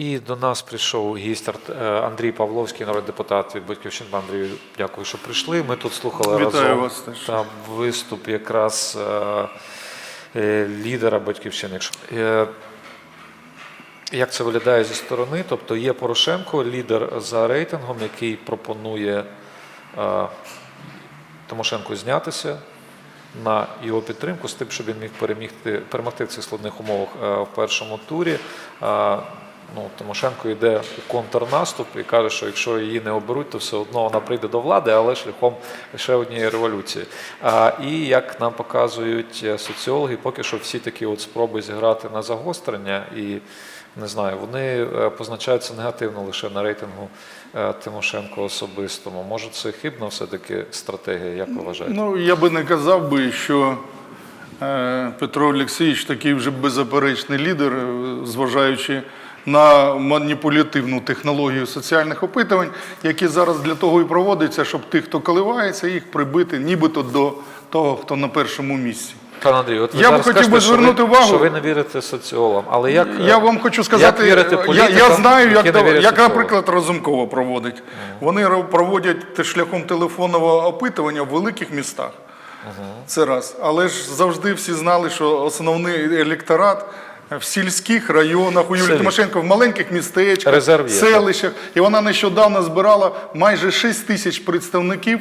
І до нас прийшов гість е, Андрій Павловський, народний депутат від Батьківщини. Андрію, дякую, що прийшли. Ми тут слухали Вітаю разом вас теж. там виступ якраз е, е, лідера Батьківщини. Як це виглядає зі сторони? Тобто є Порошенко, лідер за рейтингом, який пропонує Тимошенко знятися на його підтримку з тим, щоб він міг перемігти, перемогти в цих складних умовах в першому турі. Ну, Тимошенко йде у контрнаступ і каже, що якщо її не оберуть, то все одно вона прийде до влади, але шляхом ще однієї революції. А, і як нам показують е, соціологи, поки що всі такі от спроби зіграти на загострення і не знаю, вони е, позначаються негативно лише на рейтингу е, Тимошенко особистому. Може, це хибна все-таки стратегія, як ви вважаєте? Ну, я би не казав би, що Петро Олексійович такий вже беззаперечний лідер, зважаючи на маніпулятивну технологію соціальних опитувань, які зараз для того і проводяться, щоб тих, хто коливається, їх прибити нібито до того, хто на першому місці. Пане Андрію, от ви Я б зараз хотів би що ви- звернути увагу- що ви не вірите соціологам. Але як Я вам хочу сказати, як вірити я, політикам, я знаю, які як, вірять як наприклад, Разумкова проводить. Вони ро- проводять шляхом телефонного опитування в великих містах. Це раз. Але ж завжди всі знали, що основний електорат в сільських районах, у Юлії Тимошенко в маленьких містечках, селищах. І вона нещодавно збирала майже 6 тисяч представників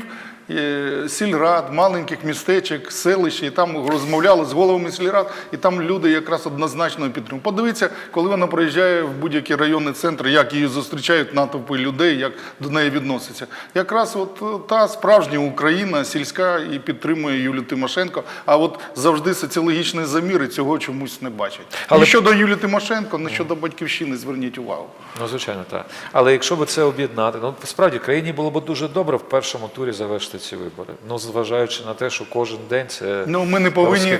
сільрад, маленьких містечок, селищ, і там розмовляли з головами сільрад, і там люди якраз однозначно підтримують. Подивіться, коли вона приїжджає в будь-який районний центр, як її зустрічають натовпи людей, як до неї відносяться. Якраз от е, та справжня Україна, сільська, і підтримує Юлію Тимошенко. А от завжди соціологічні заміри цього чомусь не бачать. Але- Ні щодо Юлії Тимошенко, ні щодо батьківщини, зверніть увагу. Ну, звичайно, так. Але якщо б це об'єднати, ну справді країні було б дуже добре в першому турі завершити ці вибори. Ну, зважаючи на те, що кожен день це Ну, ми не повинні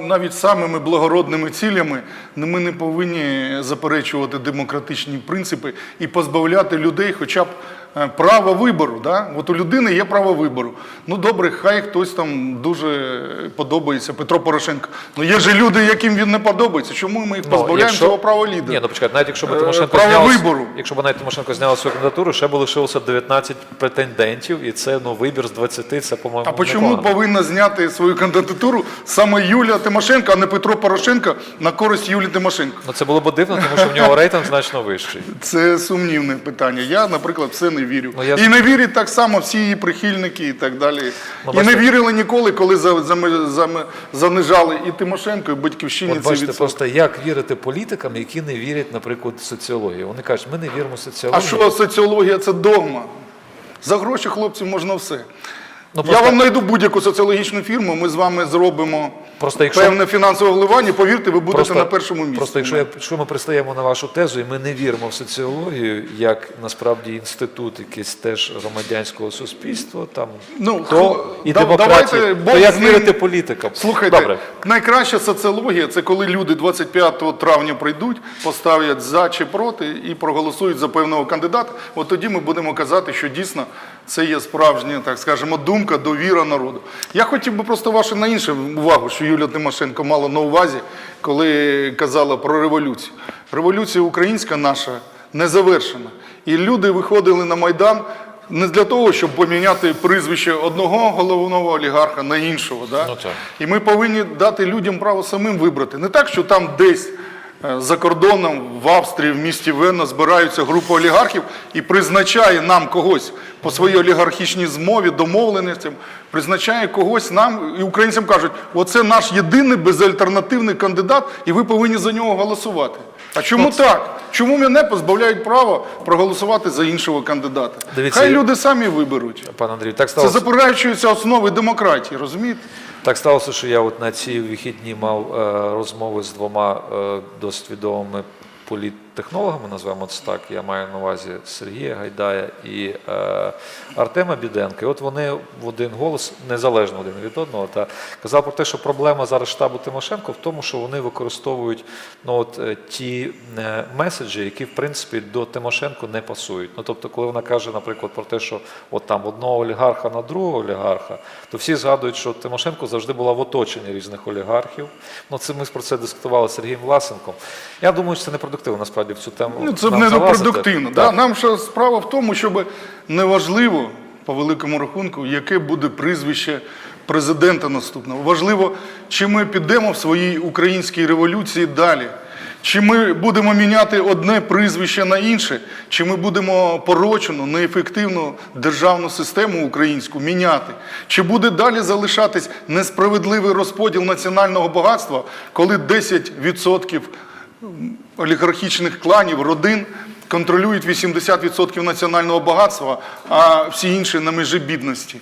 навіть самими благородними цілями, ну, ми не повинні заперечувати демократичні принципи і позбавляти людей хоча б е, права вибору. Да? От у людини є право вибору. Ну добре, хай хтось там дуже подобається Петро Порошенко. Ну є ж люди, яким він не подобається. Чому ми їх Ну, позбавляємо цього права лідера? Ні, ну почекайте, навіть якщо б Е, Тимошенко право зняла, вибору. якщо б навіть Тимошенко зняла свою кандидатуру, ще б лишилося 19 претендентів, і це ну вибір з 20, це, по-моєму, А чому повинна зняти свою кандидатуру саме Юлія Тимошенко, а не Петро Порошенко на користь Юлії Тимошенко? Ну це було б дивно, тому що в нього рейтинг значно вищий. Це сумнівне питання. Я, наприклад, в це не вірю. Ну, я- І не вірять так само всі її прихильники і так далі. Ну, і не вірили ніколи, коли за, за, за, занижали і Тимошенко, і Батьківщині От бачите, відсотки. просто як вірити політикам, які не вірять, наприклад, в соціологію. Вони кажуть, ми не віримо в А що соціологія це догма? За гроші хлопці можна все. Ну, Я вам знайду будь-яку соціологічну фірму, ми з вами зробимо Просто якщо- певне фінансове вливання, повірте, ви будете Просто, на першому місці. просто якщо, якщо ми пристаємо на вашу тезу, і ми не віримо в соціологію, як насправді інститут якийсь теж громадянського суспільства, там Ну, то і да- демократії, давайте то як ним. вірити політикам? Слухайте, Добре. найкраща соціологія це коли люди 25 травня прийдуть, поставлять за чи проти і проголосують за певного кандидата. От тоді ми будемо казати, що дійсно це є справжня, так скажемо, думка, довіра народу. Я хотів би просто вашу на інше увагу, що Юлія Тимошенко мала на увазі, коли казала про революцію. Революція українська наша не завершена. І люди виходили на Майдан не для того, щоб поміняти прізвище одного головного олігарха на іншого. Да? Ну, так. І ми повинні дати людям право самим вибрати. Не так, що там десь за кордоном, в Австрії, в місті Вена збираються група олігархів і призначає нам когось по своїй олігархічній змові, домовленостям, призначає когось нам, і українцям кажуть, оце наш єдиний безальтернативний кандидат, і ви повинні за нього голосувати. А чому так? Чому мене позбавляють права проголосувати за іншого кандидата? Дивіться, Хай люди самі виберуть. Пане Андрію, так Це сталося. основи демократії, розумієте? Так сталося, що я от на ці вихідні мав е, розмови з двома досвідомими досить політтехнологами, назвемо це так. Я маю на увазі Сергія Гайдая і е, Артема Біденка. І от вони в один голос, незалежно один від одного, та казав про те, що проблема зараз штабу Тимошенко в тому, що вони використовують ну, от, е, ті е, меседжі, які в принципі до Тимошенко не пасують. Ну, тобто, коли вона каже, наприклад, про те, що от там одного олігарха на другого олігарха, то всі згадують, що Тимошенко завжди була в оточенні різних олігархів. Ну, це ми про це дискутували з Сергієм Власенком. Я думаю, що це непродуктивно насправді насправді в цю тему. Ну, це недопродуктивно. Да? Так. Нам ще справа в тому, щоб неважливо, по великому рахунку, яке буде прізвище президента наступного. Важливо, чи ми підемо в своїй українській революції далі. Чи ми будемо міняти одне прізвище на інше, чи ми будемо порочену, неефективну державну систему українську міняти? Чи буде далі залишатись несправедливий розподіл національного багатства, коли 10% олігархічних кланів, родин контролюють 80% національного багатства, а всі інші на межі бідності.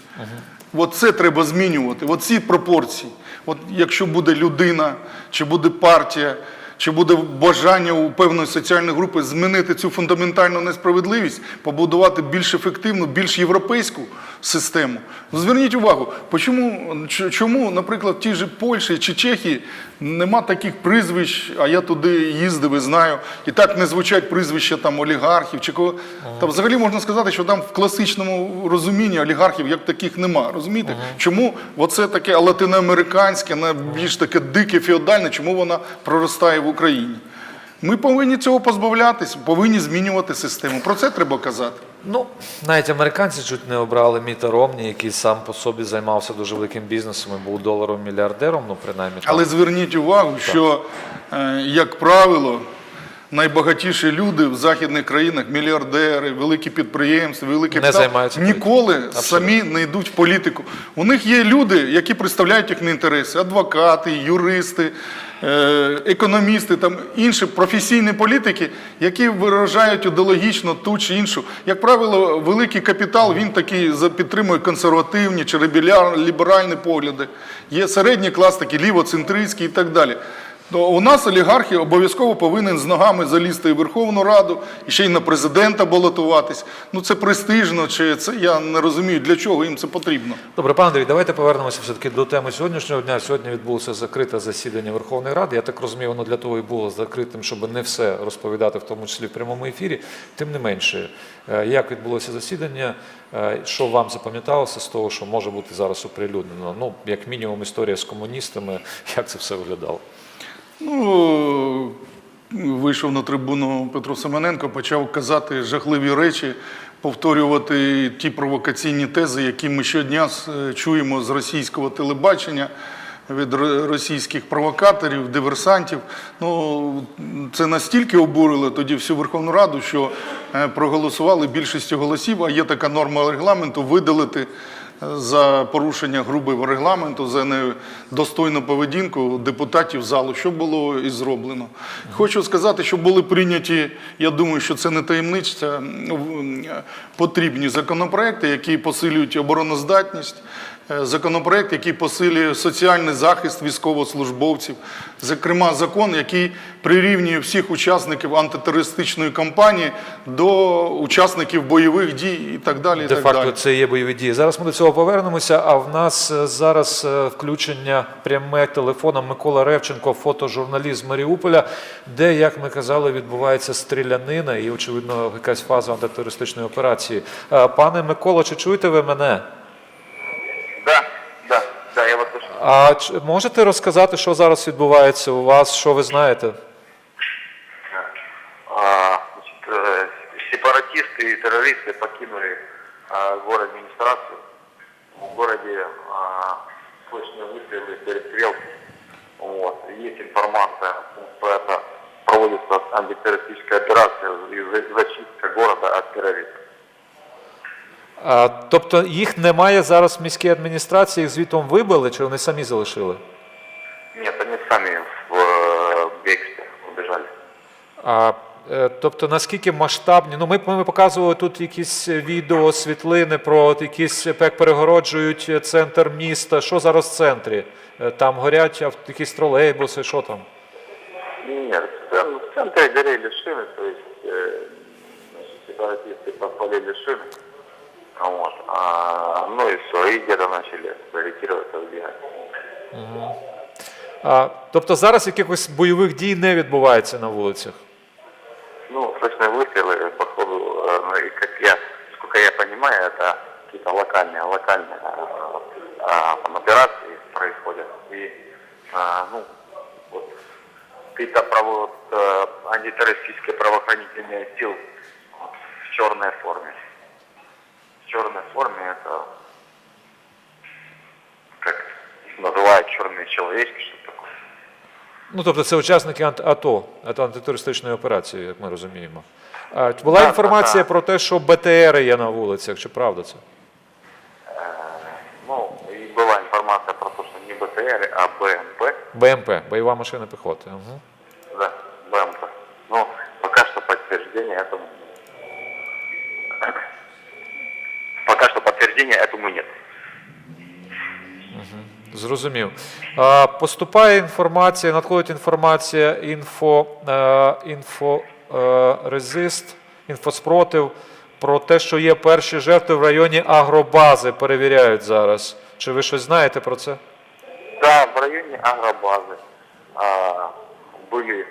От це треба змінювати. От ці пропорції. От якщо буде людина, чи буде партія, чи буде бажання у певної соціальної групи змінити цю фундаментальну несправедливість, побудувати більш ефективну, більш європейську систему. Ну, Зверніть увагу, почому, чому, наприклад, в тій же Польщі чи Чехії нема таких прізвищ, а я туди їздив і знаю, і так не звучать прізвища там олігархів чи кого. Та взагалі можна сказати, що там в класичному розумінні олігархів як таких нема. Розумієте? Чому оце таке латиноамериканське, не більш таке дике, феодальне, чому вона проростає в Україні? Ми повинні цього позбавлятися, повинні змінювати систему. Про це треба казати. Ну, навіть американці чуть не обрали Міта Ромні, який сам по собі займався дуже великим бізнесом і був доларовим мільярдером, ну принаймні. Але зверніть увагу, що, е, як правило, найбагатіші люди в західних країнах, мільярдери, великі підприємства, великі Не займаються ніколи самі не йдуть в політику. У них є люди, які представляють їхні інтереси: адвокати, юристи, е, економісти, там інші професійні політики, які виражають ідеологічно ту чи іншу. Як правило, великий капітал він такий за- підтримує консервативні чи ліберальні погляди. Є середній клас, такий лівоцентристський і так далі. То у нас олігархи обов'язково повинен з ногами залізти в Верховну Раду і ще й на президента балотуватись. Ну це престижно, чи це я не розумію, для чого їм це потрібно. Добре, пане Андрій, давайте повернемося все-таки до теми сьогоднішнього дня. Сьогодні відбулося закрите засідання Верховної Ради. Я так розумію, воно для того і було закритим, щоб не все розповідати, в тому числі в прямому ефірі. Тим не менше, е, як відбулося засідання, е, що вам запам'яталося з того, що може бути зараз оприлюднено? Ну, як мінімум, історія з комуністами, як це все виглядало? Ну, вийшов на трибуну Петро Семененко, почав казати жахливі речі, повторювати ті провокаційні тези, які ми щодня е, чуємо з російського телебачення. Від російських провокаторів, диверсантів. Ну, це настільки обурило тоді всю Верховну Раду, що е, проголосували більшістю голосів, а є така норма регламенту видалити за порушення грубого регламенту, за недостойну поведінку депутатів залу, що було і зроблено. Хочу сказати, що були прийняті, я думаю, що це не таємниця, потрібні законопроекти, які посилюють обороноздатність. Е, Законопроект, який посилює соціальний захист військовослужбовців, зокрема, закон, який прирівнює всіх учасників антитерористичної кампанії до учасників бойових дій і так далі. І Де так факто далі. це є бойові дії. Зараз ми до цього повернемося. А в нас е, зараз е, включення пряме телефоном Микола Ревченко, фотожурналіст з Маріуполя, де, як ми казали, відбувається стрілянина і, очевидно, якась фаза антитерористичної операції. Пане Миколо, чи чуєте ви мене? Да, да, да, я вас слышу. А чи- можете розказати, що зараз відбувається у вас, що ви знаєте? А, значит, э, сепаратисты и террористы покинули а, город администрацию. В городе а, слышны выстрелы, перестрелки. Вот. Есть информация, что это проводится антитеррористическая операция и за- зачистка города от террористов. Тобто їх немає зараз в міській адміністрації, їх звітом вибили, чи вони самі залишили? Нет, они сами в бегстве убежали. А, е, тобто наскільки масштабні? Ну, ми, ми показували тут якісь відео, світлини про от якісь як перегороджують центр міста. Що зараз в центрі? Е, Там горять якісь тролейбуси, що там? Нет, в цен- в центре горели шины, то есть Вот. А, ну и все, и где-то начали ориентироваться, сбегать. А, тобто зараз якихось бойових дій не відбувається на вулицях. Ну, слышны выстрелы, походу, э, ну, и как я, сколько я понимаю, это какие-то локальные, локальные э, а, там операции происходят. И, а, ну, вот, какие-то право, э, антитеррористические правоохранительные сил в черной форме. В черной форме это как называют черные человечки, что такое. Ну, тобто це учасники ант- АТО, АТО антитерористичної операції, як ми розуміємо. А, була Так, інформація так, про те, що БТРи є на вулицях, чи правда це? Ну, и была информация про то, что не БТР, а БМП. БМП, бойова машина піхоти. Угу. подтверждения этому нет. Зрозумів. А, поступає інформація, надходить інформація інфо, е, інфо е, резист, інфоспротив про те, що є перші жертви в районі агробази. Перевіряють зараз. Чи ви щось знаєте про це? Да, в районе агробазы а, были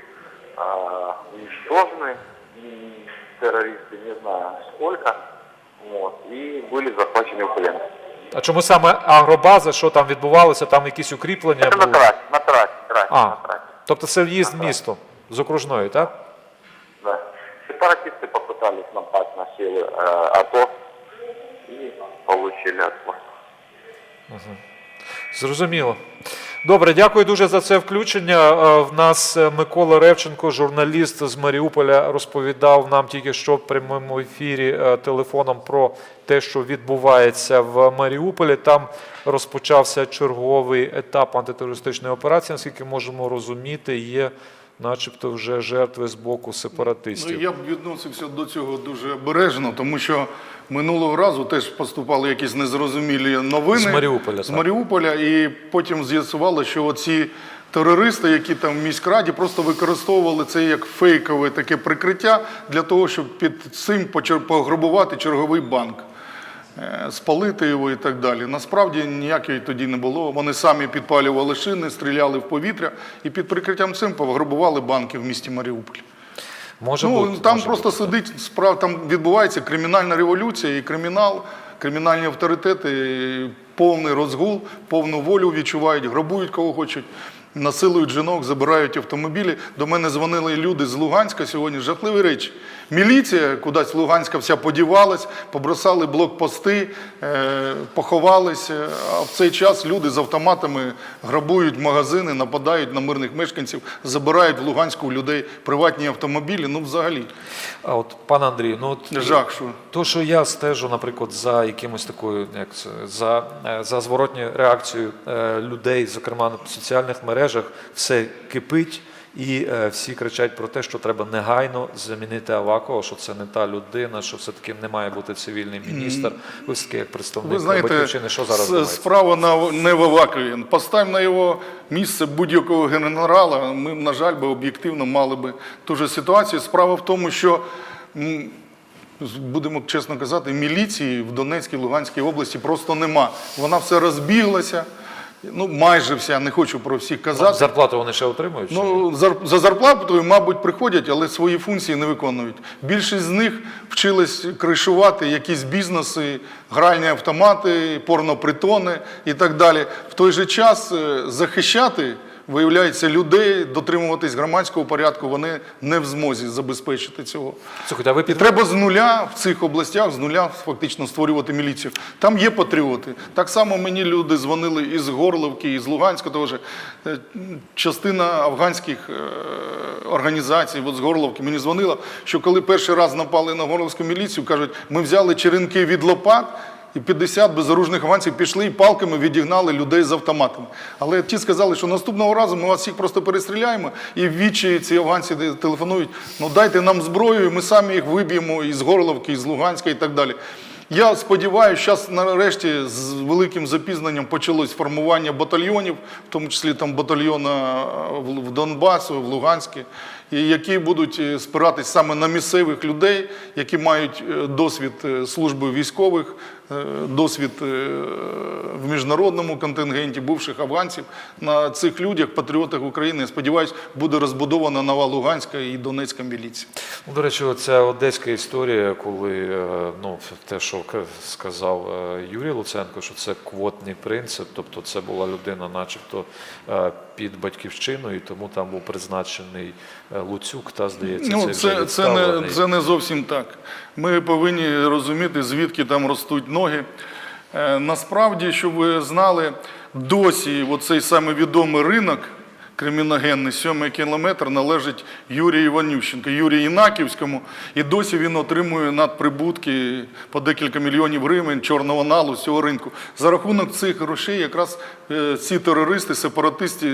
а, уничтожены м, террористы, не знаю сколько, вот, и были захвачены в плен. А чому саме агробаза? Що там відбувалося? Там якісь укріплення Это на були? трассе, на трассе, трассе, А, на трассе. тобто це в'їзд в місто з окружної, так? Да. Сепаратисты попытались напасть на силы э, АТО и получили отпор. Зрозуміло. Добре, дякую дуже за це включення. Е, В нас е, Микола Ревченко, журналіст з Маріуполя, розповідав нам тільки що в прямому ефірі е, телефоном про те, що відбувається в Маріуполі. Там розпочався черговий етап антитерористичної операції. Наскільки можемо розуміти, є, начебто, вже жертви з боку Ну, сепаратистів. я б відносився до цього дуже обережно, тому що минулого разу теж поступали якісь незрозумілі новини З Маріуполя, З. Маріуполя, і потім з'ясувало, що оці терористи, які там в міськраді, просто використовували це як фейкове таке прикриття для того, щоб під цим пограбувати черговий банк. Е, Спалити його і так далі. Насправді ніякої тоді не було. Вони самі підпалювали шини, стріляли в повітря і під прикриттям цим пограбували банки в місті Маріуполь. Може Ну, бути. там може просто бути. сидить справ, там відбувається кримінальна революція і кримінал, кримінальні авторитети, повний розгул, повну волю відчувають, грабують кого хочуть, насилують жінок, забирають автомобілі. До мене дзвонили люди з Луганська сьогодні. Жахливі речі. Міліція кудись Луганська вся подівалась, побросали блокпости, е, поховалися. А в цей час люди з автоматами грабують магазини, нападають на мирних мешканців, забирають в Луганську у людей приватні автомобілі. Ну, взагалі, А от, пане Андрію, ну от жах, що. То, що я стежу, наприклад, за якимось такою, як це, за, е, за зворотньою реакцією е, людей, зокрема соціальних мережах, все кипить, і е, всі кричать про те, що треба негайно замінити Авакова, що це не та людина, що все-таки не має бути цивільний міністр. Ви все-таки як представник Ви знаєте, батьківщини, що зараз думаєте? справа на, не в Авакові. Постав на його місце будь-якого генерала, ми, на жаль, би об'єктивно мали би ту же ситуацію. Справа в тому, що, будемо чесно казати, міліції в Донецькій, Луганській області просто нема. Вона все розбіглася, ну майже вся, не хочу про всіх казати. Зарплату вони ще отримують? Ну, за зарплатою, мабуть, приходять, але свої функції не виконують. Більшість з них вчились кришувати якісь бізнеси, гральні автомати, порнопритони і так далі. В той же час е, захищати, виявляється, людей, дотримуватись громадського порядку, вони не в змозі забезпечити цього. Слухайте, а ви І під... треба з нуля в цих областях, з нуля фактично створювати міліцію. Там є патріоти. Так само мені люди дзвонили із Горловки, із Луганська, що е, частина афганських е, організацій, от з Горловки, мені дзвонила, що коли перший раз напали на горловську міліцію, кажуть, ми взяли черенки від лопат. І 50 безоружних афганців пішли і палками відігнали людей з автоматами. Але ті сказали, що наступного разу ми вас всіх просто перестріляємо, і в вічі ці афганці телефонують, ну дайте нам зброю, і ми самі їх виб'ємо із Горловки, із Луганська і так далі. Я сподіваюся, зараз нарешті з великим запізненням почалось формування батальйонів, в тому числі там батальйона в в Донбасу, в Луганську, які будуть е, спиратись саме на місцевих людей, які мають е, досвід е, служби військових е, досвід е, в міжнародному контингенті бувших афганців. На цих людях, патріотах України, я сподіваюся, буде розбудована нова Луганська і Донецька міліція. Ну, до речі, ця одеська історія, коли е, ну, те, що сказав е, Юрій Луценко, що це квотний принцип, тобто це була людина, начебто е, під батьківщиною, і тому там був призначений е, Луцюк, та здається, Ну, цей це, це, не, це не зовсім так. Ми повинні розуміти, звідки там ростуть ноги. Е, насправді, щоб ви знали, досі оцей саме відомий ринок криміногенний, сьомий кілометр, належить Юрію Іванющенко, Юрію Інаківському, і досі він отримує надприбутки по декілька мільйонів гривень чорного налу з цього ринку. За рахунок цих грошей якраз е, ці терористи, сепаратисти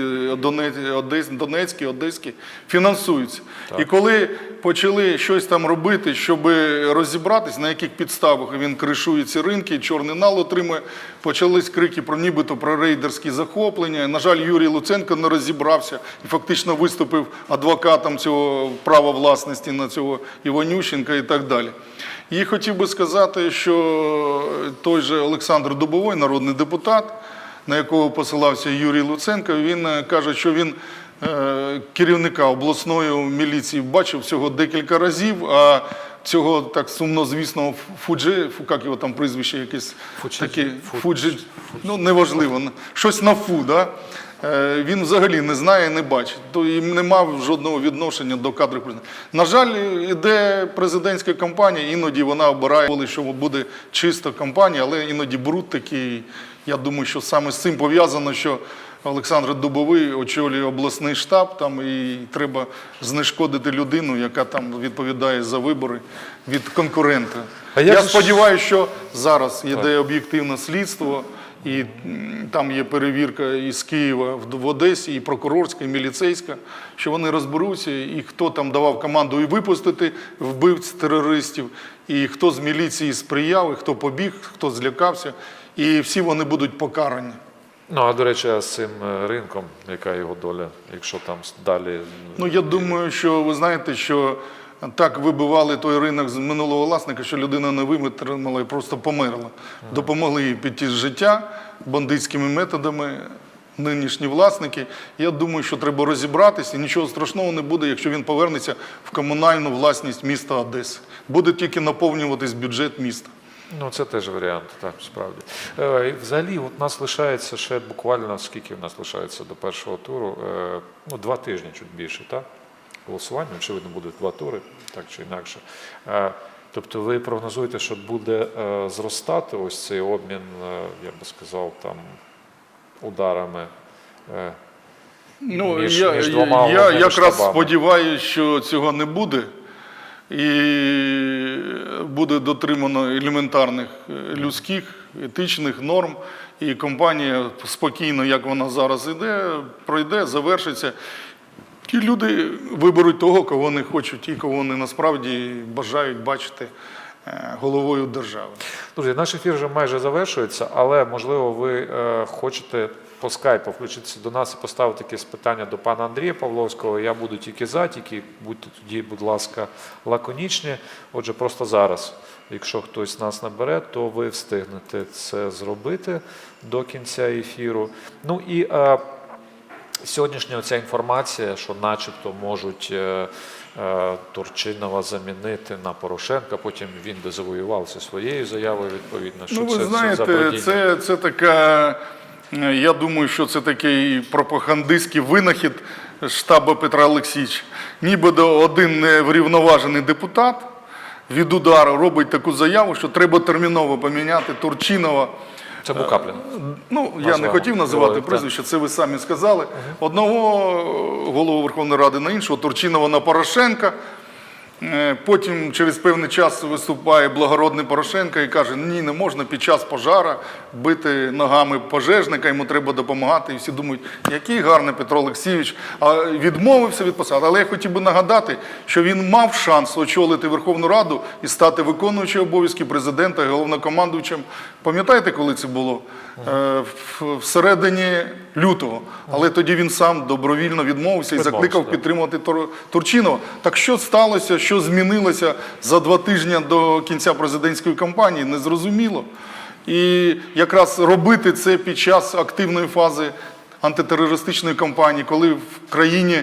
Донецькі, Одеські фінансуються. І коли почали щось там робити, щоб розібратись, на яких підставах він кришує ці ринки, чорний нал отримує, почались крики про нібито про рейдерські захоплення. На жаль, Юрій Луценко не розібрався і фактично виступив адвокатом цього права власності на цього Іванющенка і так далі. І хотів би сказати, що той же Олександр Дубовой, народний депутат, на якого посилався Юрій Луценко, він е, каже, що він е, керівника обласної міліції бачив всього декілька разів, а цього так сумнозвісного Фуджи, як його там прізвище якесь таке, Фуджи, ну неважливо, щось на фу, да? Е, він взагалі не знає, не бачить, то і не мав жодного відношення до кадрів президента. На жаль, іде президентська кампанія, іноді вона обирає, що буде чиста кампанія, але іноді бруд такий. Я думаю, що саме з цим пов'язано, що Олександр Дубовий очолює обласний штаб, там і треба знешкодити людину, яка там відповідає за вибори від конкурента. А Я ж- сподіваюся, що зараз йде об'єктивне слідство, і там є перевірка із Києва в Одесі, і прокурорська, і міліцейська, що вони розберуться, і хто там давав команду і випустити вбивць терористів, і хто з міліції сприяв, і хто побіг, хто злякався, і всі вони будуть покарані. Ну, а до речі, а з цим е, ринком, яка його доля, якщо там далі. Ну я думаю, що ви знаєте, що так вибивали той ринок з минулого власника, що людина не витримала і просто померла. Допомогли їй піти з життя бандитськими методами. Нинішні власники. Я думаю, що треба розібратися. Нічого страшного не буде, якщо він повернеться в комунальну власність міста Одеси. Буде тільки наповнюватись бюджет міста. Ну, це теж варіант, так, справді. Е, взагалі, от нас лишається ще буквально, скільки в нас лишається до першого туру? Е, ну, два тижні, чуть більше, так? Голосування, очевидно, буде два тури, так чи інакше. Е, тобто ви прогнозуєте, що буде е, зростати ось цей обмін, е, я би сказав, там, ударами. Ну, Між- я, між двома я якраз штабами. сподіваюся, що цього не буде. І буде дотримано елементарних людських, етичних норм. І компанія спокійно, як вона зараз іде, пройде, завершиться. І люди виберуть того, кого вони хочуть, і кого вони насправді бажають бачити е, головою держави. Друзі, наш ефір вже майже завершується, але можливо ви е, хочете по скайпу включитися до нас і поставити якесь питання до пана Андрія Павловського. Я буду тільки за, тільки будьте тоді, будь ласка, лаконічні. Отже, просто зараз, якщо хтось нас набере, то ви встигнете це зробити до кінця ефіру. Ну і е, Сьогоднішня ця інформація, що начебто можуть е, е, Турчинова замінити на Порошенка, потім він дезавоювався своєю заявою, відповідно, що Ну, це, ви це знаєте, це, це така. е, Я думаю, що це такий пропагандистський винахід штабу Петра Олексійовича. Нібито один неврівноважений депутат від удару робить таку заяву, що треба терміново поміняти Турчинова. Це був Каплін. Ну, я не хотів називати прізвище, це ви самі сказали. Одного е, голову Верховної Ради на іншого, Турчинова на Порошенка. Е, Потім через певний час виступає благородний Порошенко і каже, ні, не можна під час пожара бити ногами пожежника, йому треба допомагати. І всі думають, який гарний Петро Олексійович, а відмовився від посади. Але я хотів би нагадати, що він мав шанс очолити Верховну Раду і стати виконуючим обов'язки президента і головнокомандуючим. Пам'ятаєте, коли це було? Е, Всередині лютого. Але тоді він сам добровільно відмовився і закликав підтримувати Турчинова. Так що сталося, що змінилося за два тижні до кінця президентської кампанії, незрозуміло. І якраз робити це під час активної фази антитерористичної кампанії, коли в країні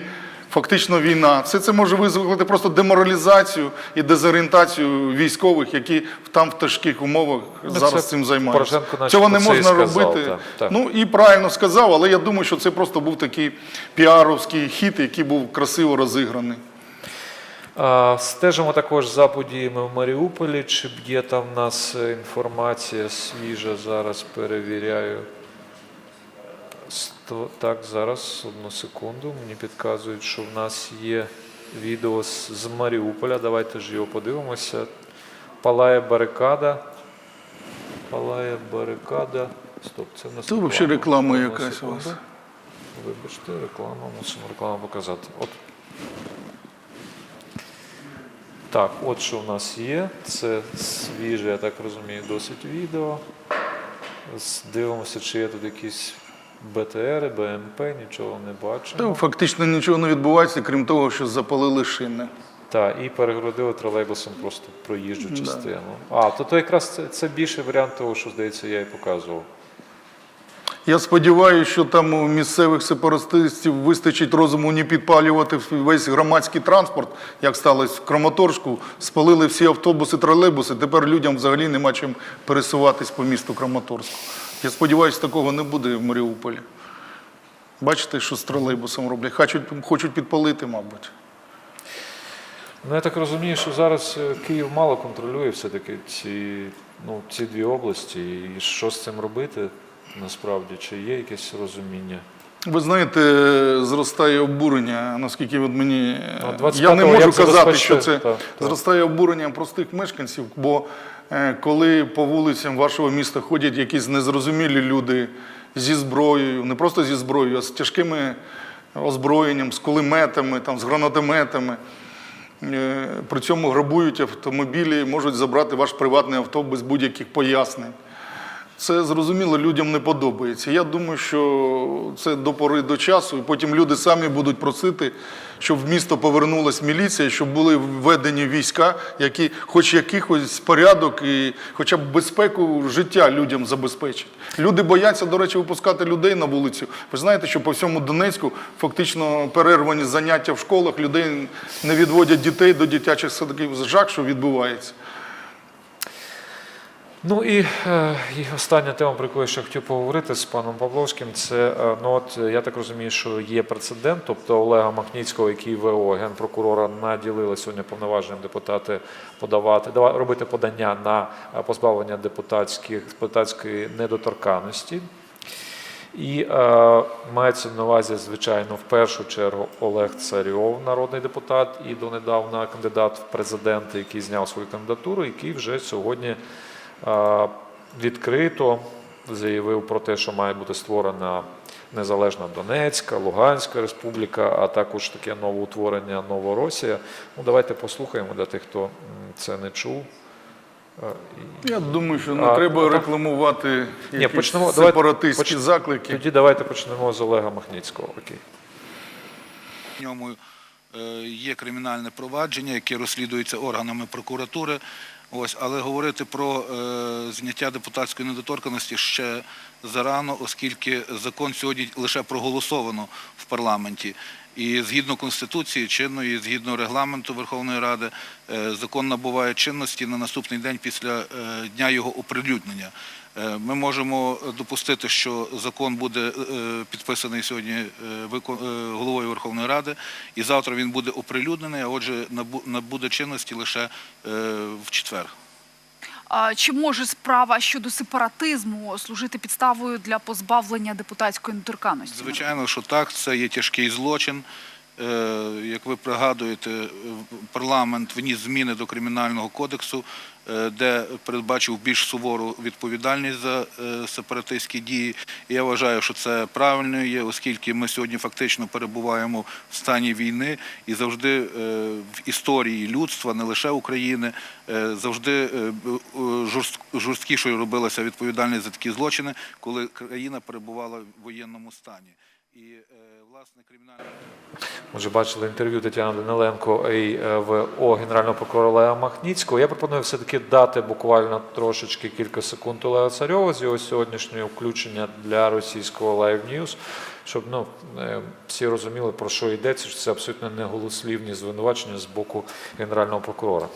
фактично війна. Все це може викликати просто деморалізацію і дезорієнтацію військових, які там в тяжких умовах зараз це цим займаються. Цього не можна сказав, робити. так, так. Ну і правильно сказав, але я думаю, що це просто був такий піаровський хід, який був красиво розіграний. Стежимо також за подіями в Маріуполі. Чи є там в нас інформація свіжа? Зараз перевіряю. Так, зараз одну секунду. Мені підказують, що в нас є відео з, з Маріуполя. Давайте ж його подивимося. Палає барикада. Палає барикада. Стоп, це в нас Це взагалі реклама якась у вас. Вибачте, реклама, мусимо рекламу показати. От. Так, от що в нас є. Це свіже, я так розумію, досить відео. Дивимося, чи є тут якісь БТР, БМП, нічого не бачимо. Та фактично нічого не відбувається, крім того, що запалили шини. Так, і перегородили тролейбусом просто проїжджу частину. А, то, то якраз це, це більше варіант того, що, здається, я і показував. Я сподіваюся, що там у місцевих сепаратистів вистачить розуму не підпалювати весь громадський транспорт, як сталося в Краматорську. Спалили всі автобуси, тролейбуси. Тепер людям взагалі нема чим пересуватись по місту Краматорську. Я сподіваюся, такого не буде в Маріуполі. Бачите, що з тролейбусом роблять? Хочуть, хочуть підпалити, мабуть. Ну, я так розумію, що зараз е, Київ мало контролює все-таки ці, ну, ці дві області. І що з цим робити насправді? Чи є якесь розуміння? Ви знаєте, зростає обурення, наскільки от мені Ну, я не можу казати, що це Так, так. зростає обурення простих мешканців, бо е, коли по вулицям вашого міста ходять якісь незрозумілі люди зі зброєю, не просто зі зброєю, а з тяжкими озброєнням, з кулеметами, там, з гранатометами. е, При цьому грабують автомобілі, можуть забрати ваш приватний авто без будь-яких пояснень. Це зрозуміло, людям не подобається. Я думаю, що це до пори до часу, і потім люди самі будуть просити, щоб в місто повернулась міліція, щоб були введені війська, які хоч якийсь порядок і хоча б безпеку життя людям забезпечать. Люди бояться, до речі, випускати людей на вулицю. Ви знаєте, що по всьому Донецьку фактично перервані заняття в школах, людей не відводять дітей до дитячих садків. Жах, що відбувається. Ну і, е, і остання тема, про яку я ще хотів поговорити з паном Павловським, це е, ну от я так розумію, що є прецедент, тобто Олега Махніцького, який ВО генпрокурора наділили сьогодні повноваженням депутати подавати, дава- робити подання на е, позбавлення депутатських депутатської недоторканності. І е, мається на увазі, звичайно, в першу чергу Олег Царьов, народний депутат, і донедавна кандидат в президенти, який зняв свою кандидатуру, який вже сьогодні відкрито заявив про те, що має бути створена незалежна Донецька, Луганська республіка, а також таке новоутворення Новоросія. Ну, давайте послухаємо для тих, хто це не чув. Я думаю, що не А, треба ну, рекламувати Ні, якісь почнемо. Сепаратистські поч- заклики. Тоді давайте почнемо з Олега Махніцького. Окей. В ньому е, є кримінальне провадження, яке розслідується органами прокуратури. Ось, але говорити про е, зняття депутатської недоторканості ще зарано, оскільки закон сьогодні лише проголосовано в парламенті. І згідно Конституції чинної, згідно регламенту Верховної Ради, е, закон набуває чинності на наступний день після е, дня його оприлюднення. Е, Ми можемо допустити, що закон буде е, підписаний сьогодні е, е, головою Верховної Ради, і завтра він буде оприлюднений, а отже, набу- набуде чинності лише е, в четвер. Чи може справа щодо сепаратизму служити підставою для позбавлення депутатської недоторканності? Звичайно, що так, це є тяжкий злочин. Е, Як ви пригадуєте, е, парламент вніс зміни до кримінального кодексу, е, де передбачив більш сувору відповідальність за е, сепаратистські дії. І я вважаю, що це правильно є, оскільки ми сьогодні фактично перебуваємо в стані війни і завжди е, в історії людства, не лише України, е, завжди е, е, жорсткішою робилася відповідальність за такі злочини, коли країна перебувала в воєнному стані. І, е, власне, кримінальне Ми бачили інтерв'ю Тетяни Даниленко і е, ВО генерального прокурора Олега Махніцького. Я пропоную все-таки дати буквально трошечки кілька секунд Олега Царьова з його сьогоднішнього включення для російського Live News, щоб ну, е, всі розуміли, про що йдеться, що це абсолютно неголослівні звинувачення з боку генерального прокурора.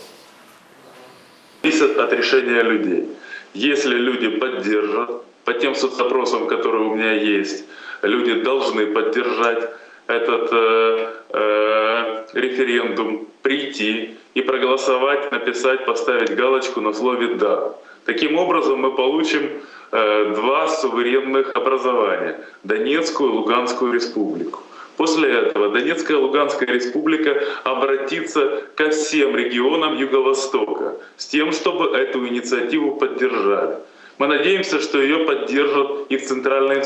зависит от решения людей. Если люди поддержат, по тем соцопросам, которые у меня есть, люди должны поддержать этот э, э, референдум, прийти и проголосовать, написать, поставить галочку на слове «да». Таким образом мы получим э, два суверенных образования – Донецкую и Луганскую республику. После этого Донецкая и Луганская республика обратится ко всем регионам Юго-Востока с тем, чтобы эту инициативу поддержали. Мы надеемся, что ее поддержат и в Центральной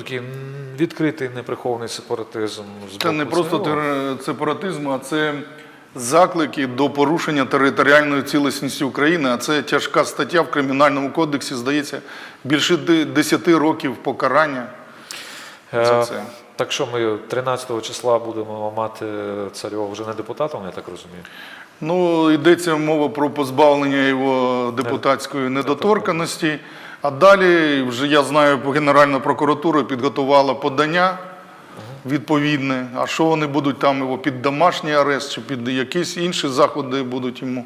Ну, такий відкритий неприхований сепаратизм. Це не просто сепаратизм, а це заклики до порушення територіальної цілісності України. А це тяжка стаття в Кримінальному кодексі, здається, більше 10 років покарання. за Е, це. Так що ми 13 числа будемо мати Царьова вже не депутатом, я так розумію. Ну, йдеться мова про позбавлення його депутатської недоторканості. А далі вже я знаю, Генеральна прокуратура підготувала подання відповідне. А що вони будуть там його під домашній арест чи під якісь інші заходи будуть йому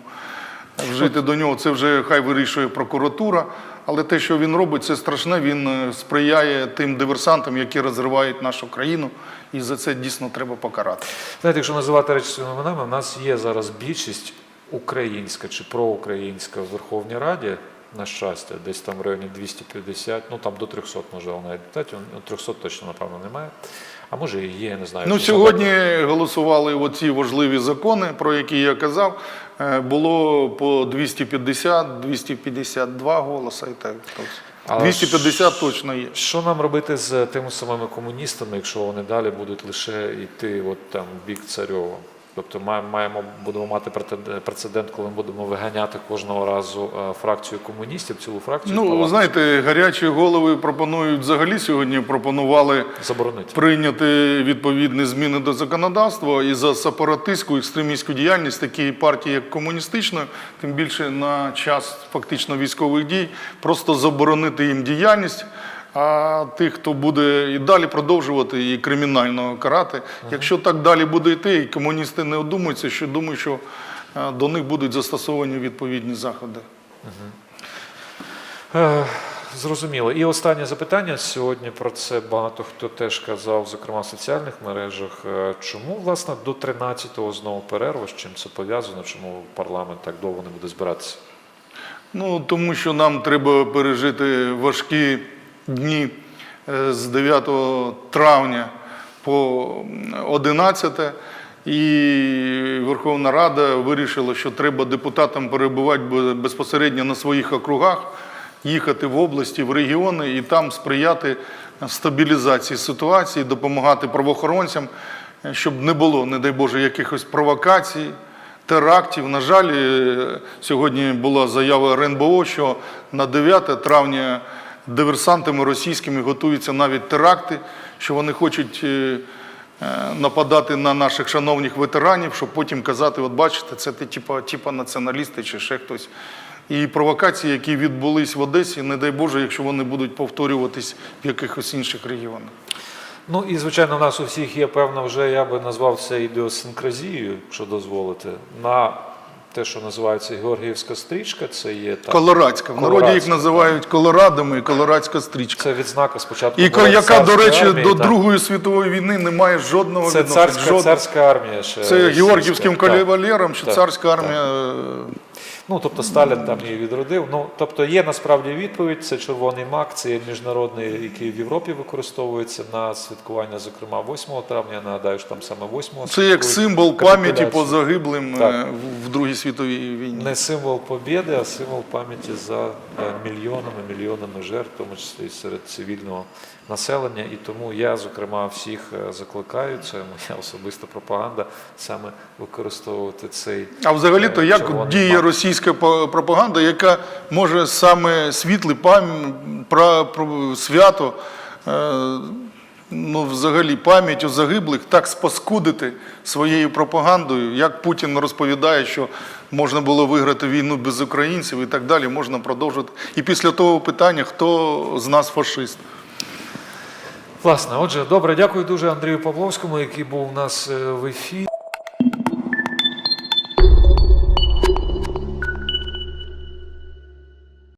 вжити до нього, це вже хай вирішує прокуратура. Але те, що він робить, це страшне. Він е, сприяє тим диверсантам, які розривають нашу країну, і за це дійсно треба покарати. Знаєте, якщо називати речі своїми іменами, у нас є зараз більшість українська чи проукраїнська в Верховній Раді, на щастя, десь там в районі 250, ну там до 300 можливо навіть ну 300 точно, напевно, немає. А може і є, я не знаю. Ну, сьогодні голосували оці важливі закони, про які я казав. Е, Було по 250, 252 голоса і так. Але 250 точно є. Що нам робити з тими самими комуністами, якщо вони далі будуть лише йти от там в бік Царьова? Тобто маємо, маємо будемо мати прецедент, коли ми будемо виганяти кожного разу е, фракцію комуністів, цілу фракцію. Ну, ви знаєте, гарячі голови пропонують взагалі сьогодні пропонували заборонити. прийняти відповідні зміни до законодавства і за сепаратистську екстремістську діяльність такої партії, як комуністична, тим більше на час фактично військових дій, просто заборонити їм діяльність. А тих, хто буде і далі продовжувати і кримінально карати, якщо так далі буде йти, і комуністи не одумаються, що думаю, що е, до них будуть застосовані відповідні заходи. Е, Зрозуміло. І останнє запитання. Сьогодні про це багато хто теж казав, зокрема в соціальних мережах. Е, Чому, власне, до 13-го знову перерва? З чим це пов'язано? Чому парламент так довго не буде збиратися? Ну, тому що нам треба пережити важкі дні е, з 9 травня по 11. І Верховна Рада вирішила, що треба депутатам перебувати безпосередньо на своїх округах, їхати в області, в регіони і там сприяти стабілізації ситуації, допомагати правоохоронцям, е, щоб не було, не дай Боже, якихось провокацій, терактів. На жаль, е, сьогодні була заява РНБО, що на 9 травня диверсантами російськими готуються навіть теракти, що вони хочуть е, е, нападати на наших шановних ветеранів, щоб потім казати, от бачите, це ти типа, типа націоналісти чи ще хтось. І провокації, які відбулись в Одесі, не дай Боже, якщо вони будуть повторюватись в якихось інших регіонах. Ну і звичайно, у нас у всіх є певна вже, я би назвав це ідіосинкразією, якщо дозволите, на те, що називається Георгіївська стрічка. Це є так, Колорадська. В народі їх називають колорадами і колорадська стрічка. Це відзнака спочатку. І була яка, до речі, армії, до так. Другої світової війни не має жодного Це відношення. царська, Жодного. царська армія. Ще Це так. кавалером, що Так, царська армія. е, Ну, тобто Сталін там її відродив. Ну, тобто є насправді відповідь, це червоний мак, це є міжнародний, який в Європі використовується на святкування, зокрема 8 травня. Я нагадаю, що там саме 8 Це як символ пам'яті по загиблим Так. е, в- в Другій світовій війні. Не символ побєди, а символ пам'яті за е, мільйонами, мільйонами жертв, в тому числі серед цивільного населення. І тому я, зокрема, всіх е, закликаю, це моя особиста пропаганда, саме використовувати цей А взагалі-то як діє мак. Російська пропаганда, яка може саме світле пам... про... про свято, е, ну, взагалі пам'ять у загиблих так спаскудити своєю пропагандою, як Путін розповідає, що можна було виграти війну без українців і так далі, можна продовжити. І після того питання, хто з нас фашист. Власне, отже, добре, дякую дуже Андрію Павловському, який був у нас е, в ефірі.